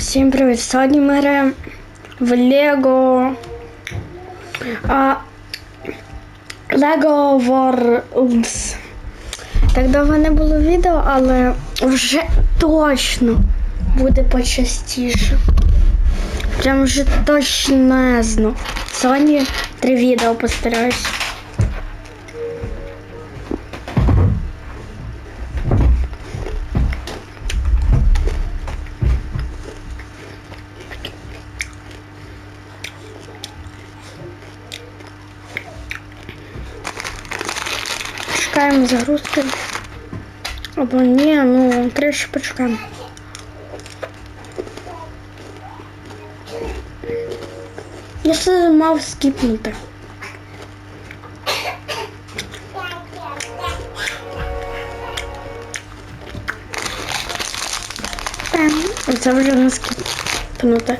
Всім привіт! Сьогодні ми граємо в Лего. А, Lego Worlds. Так давно не було відео, але вже точно буде почастіше. Прям вже точно. Сьогодні три відео постараюсь. Чекаємо загрузки. Або ні, ну краще почекаємо. Я все мав скіпнути. Це вже не скіпнути.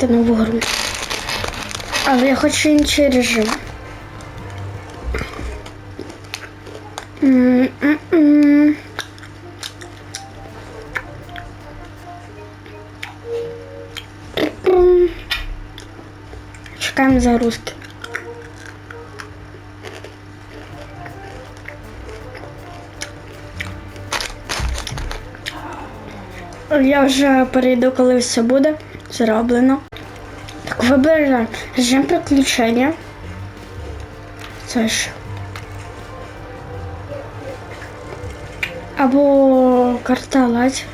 Давайте нову гру. Але я хочу інший режим. М-м-м. М. Чекаємо загрузки. Я вже перейду, коли все буде зроблено. Так, вибираємо режим приключення. Це ж. Або карта ладь.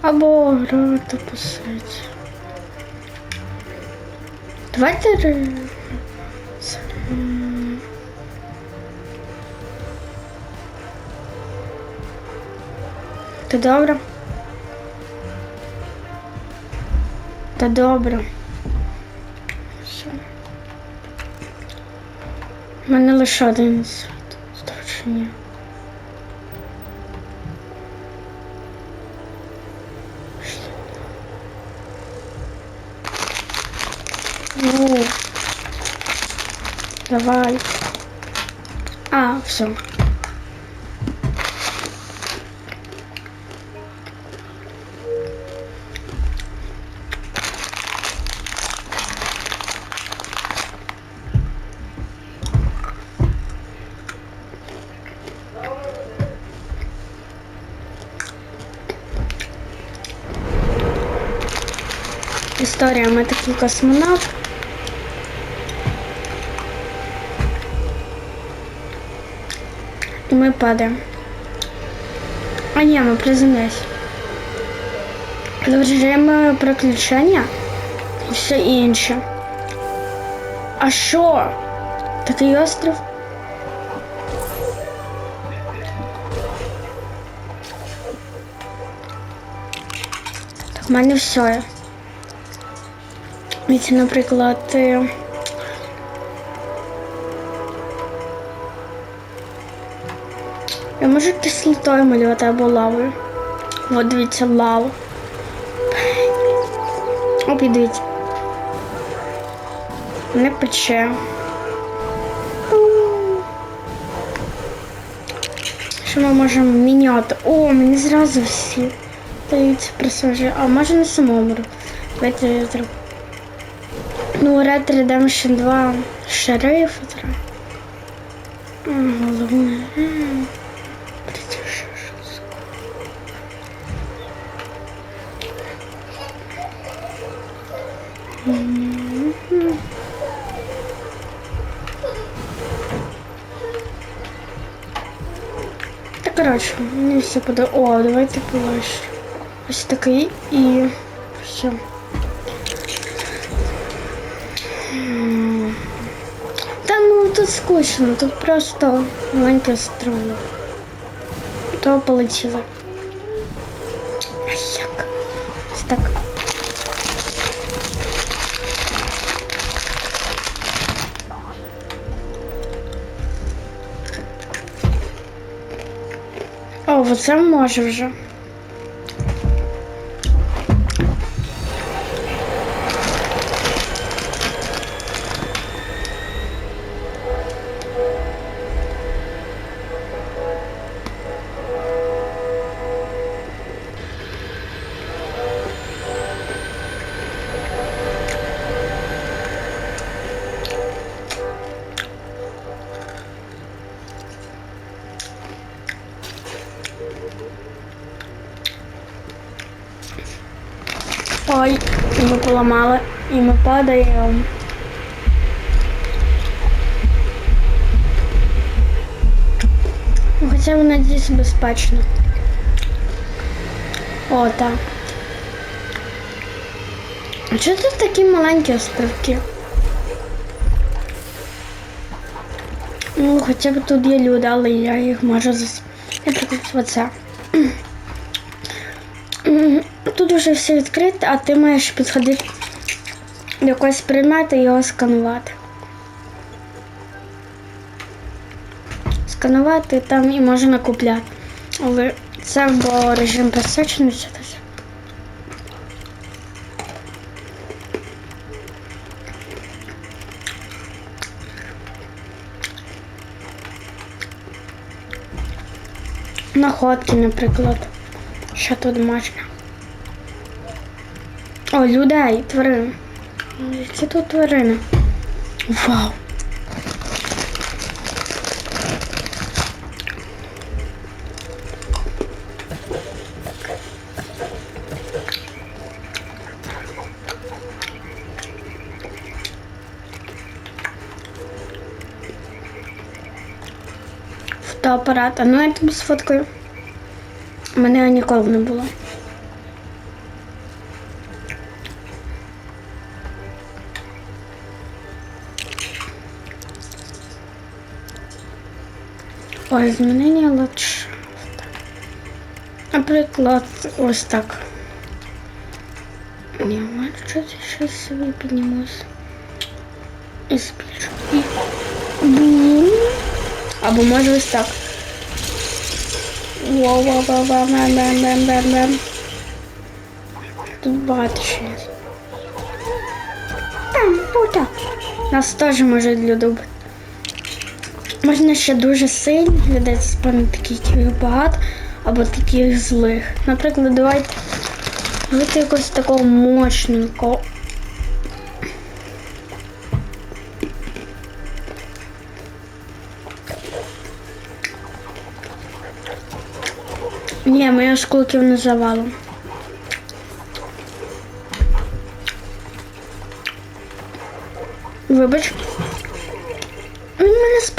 Або грати посадь. Давайте. Та добре. Та добре. Все. У мене лише один. Сторчення. Ну. Давай. А, все. Історія, ми такий космонавт. І ми падаємо. А ні, ми приземляємося. Режим приключення і все інше. А що? Такий острів? Так, в мене все. Наприклад. е, Я можу кислотою малювати або лавою. От дивіться, лава. О, підивіться. Не пече. Що ми можемо міняти? О, мені зразу всі даються персонажі. А може на самому. Давайте я зроблю. Ну, Red Redemption 2 шериф. треба. А, Головне. М. Притяжи щось. Мгм. Та коротше, мені все буде. О, давайте полегше. Ось такий і все. скучно, тут просто маленька страна. То полетіло. А так. О, вот сам можешь уже. Ой, і ми поламали, і ми падаємо. Ну, Хоча вона дійсно безпечна. О, так. А тут такі маленькі островки? Ну, хоча б тут є люди, але я їх можу зас... Я Наприклад, оце. Тут вже все відкрите, а ти маєш підходити до якогось предмету і його сканувати. Сканувати там і можна купляти. Але це бо режим все. Находки, наприклад. Що тут можна? О, людей, тварин. Які тут тварини? Вау! Фотоапарат. А ну я тобі сфоткаю. У мене ніколи не було. Ой, змінення ландшафта. Наприклад, ось так. Ні, може щось щось собі піднімусь. І збільшу. Бум. Або може ось так. Воу, воу, воу, воу, бам, бам, бам, бам, бам. Тут багато ще є. Там, отак. Нас теж можуть люди. Можна ще дуже сильних людей спавнити таких яких багато, або таких злих. Наприклад, давайте вбити якогось такого мощненького. Ні, моя школків не завалом. Вибач.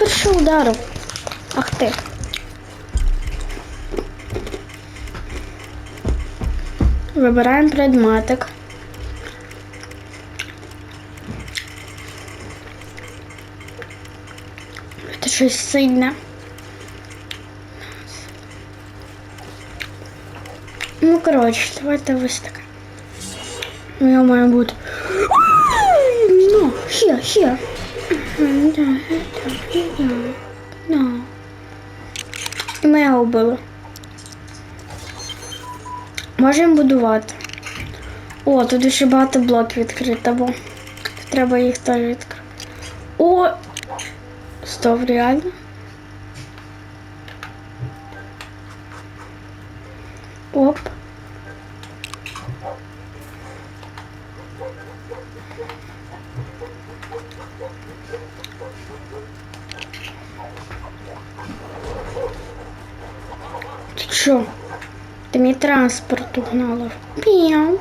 Спершу ударив. Ах ти. Вибираємо предметик. Це щось сильне. Ну, коротше, давайте ось таке. Ну, я маю бути. Ну, ще, ще. І ми його вбили. Можемо будувати. О, тут ще багато блоків відкрито, бо треба їх теж відкрити. О! Стоп, реально? Оп. Що? Ти мій транспорт угнала. Піу.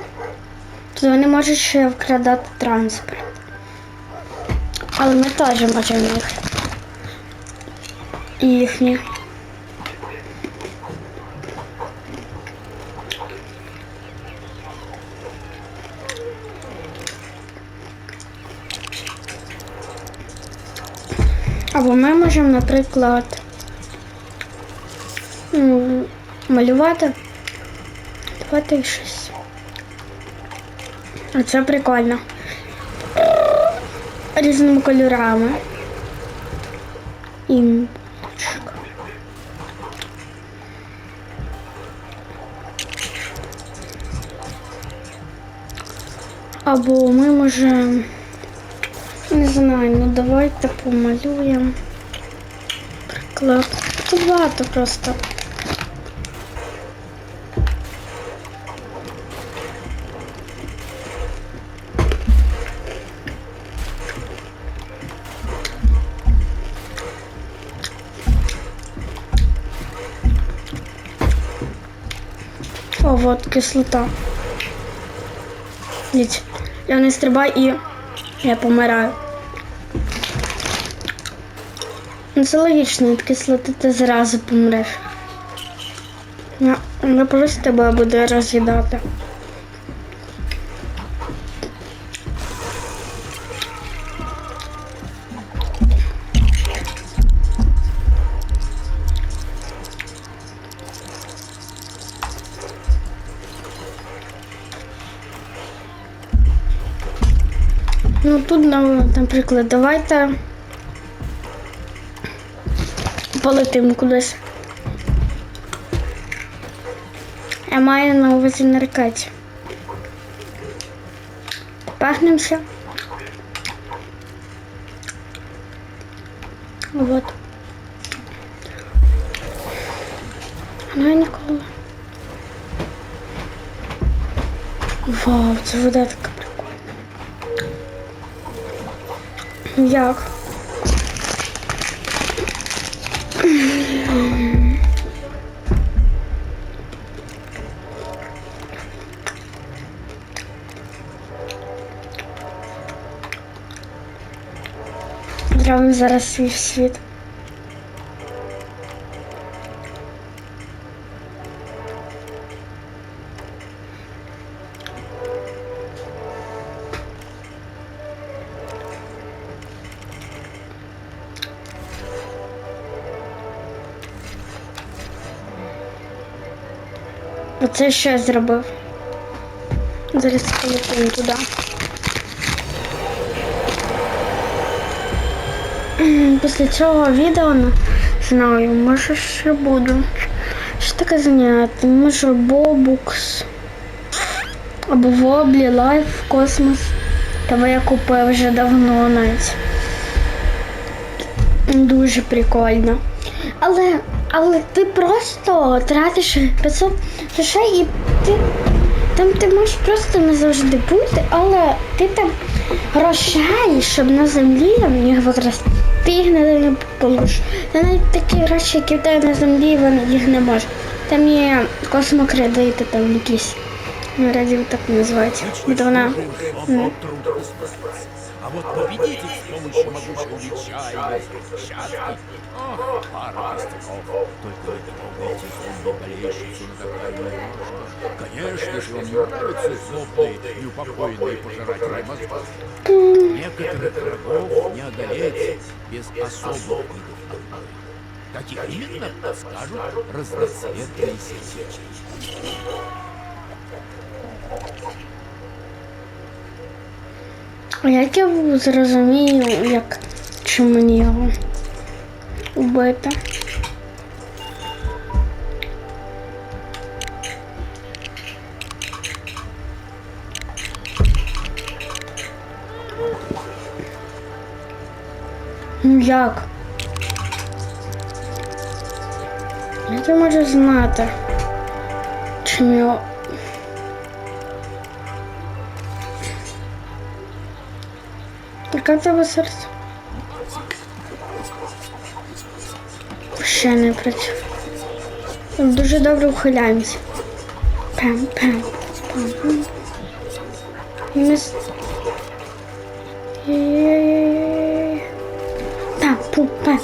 Тут вони можуть ще вкрадати транспорт. Але ми теж можемо їх. Їхні. Або ми можемо, наприклад, малювати. Давайте і щось. Це прикольно. Різними кольорами. І Або ми можемо... Не знаю, ну давайте помалюємо. Приклад. Тут багато просто. О, вот кислота. Дивіться, я не стрибаю і я помираю. Ну, це логічно, від кислоти ти зразу помреш. Я просто тебе буду роз'їдати. Ну тут, на- наприклад, давайте полетимо кудись. Я маю на увазі на ракеті. Пахнемося. Вот. Ну ніколи. Вау, це вода така Як? Зробимо зараз свій світ. Оце що я зробив. Зараз полетимо туди. Після цього відео не знаю, може ще буду. Що таке заняти? Може Бобукс. Або Воблі, Лайф, Космос. Того я купив вже давно навіть. Дуже прикольно. Але, але ти просто тратиш 500 грошей і ти там ти можеш просто не завжди бути, але ти там грошей, щоб на землі там їх використати. Ти їх не, получиш. Та навіть такі гроші, які в тебе на землі, вони їх не можуть. Там є космокредити, там якісь. Ну, радіо так називають. От вона. Вот победитель с помощью могучего меча или взрывчатки. Ох, пара пустяков. Только не трогайте зомби-болельщицу на такая. Конечно же, вам не нравятся злобные и упокоенные пожиратели мозгов. Некоторых врагов не одолеть без особых видов огня. Каких именно, подскажут разноцветные свечи. А як я зрозумію, як чи мені його вбити? Ну як? Я можу знати? Чи його В тебе серце? Ще не працює. Дуже добре ухиляємося. Пем, пем, пем, пем. І ми з- Є-є-є-є-є. Пам, пум, пам,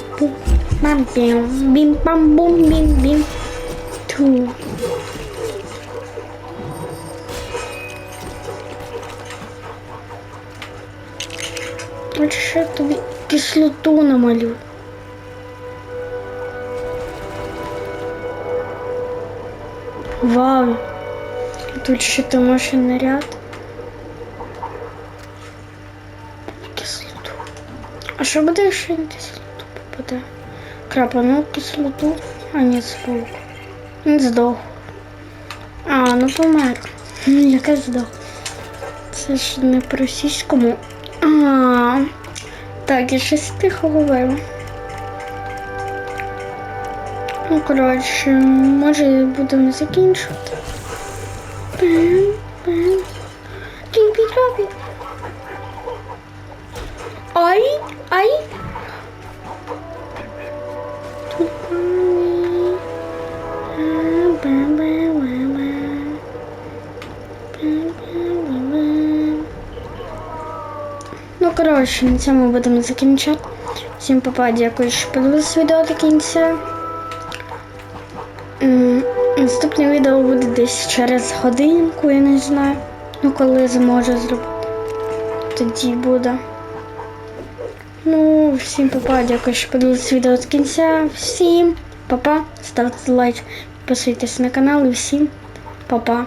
пам, бім, пам, бум, бім, бім. Ту. От ще тобі кислоту намалюю. Вау. Тут ще ти машинний ряд. Кислоту. А що буде, якщо на кислоту попаде? Крапану кислоту, а ні, звук. Він здох. А, ну помер. Яке здох. Це ж не по російському. А, так, я щось тихо говорю. Ну, коротше, може будемо закінчувати. Пем, пем. Рібі-рабі. Ай, ай. Ну, коротше, на цьому будемо закінчати. Всім папа, дякую, що подивилися відео до кінця. Наступне відео буде десь через годинку, я не знаю. Ну, коли зможу зробити. Тоді буде. Ну, всім папа, дякую, що подивилися відео до кінця. Всім папа, ставте лайк, підписуйтесь на канал і всім папа.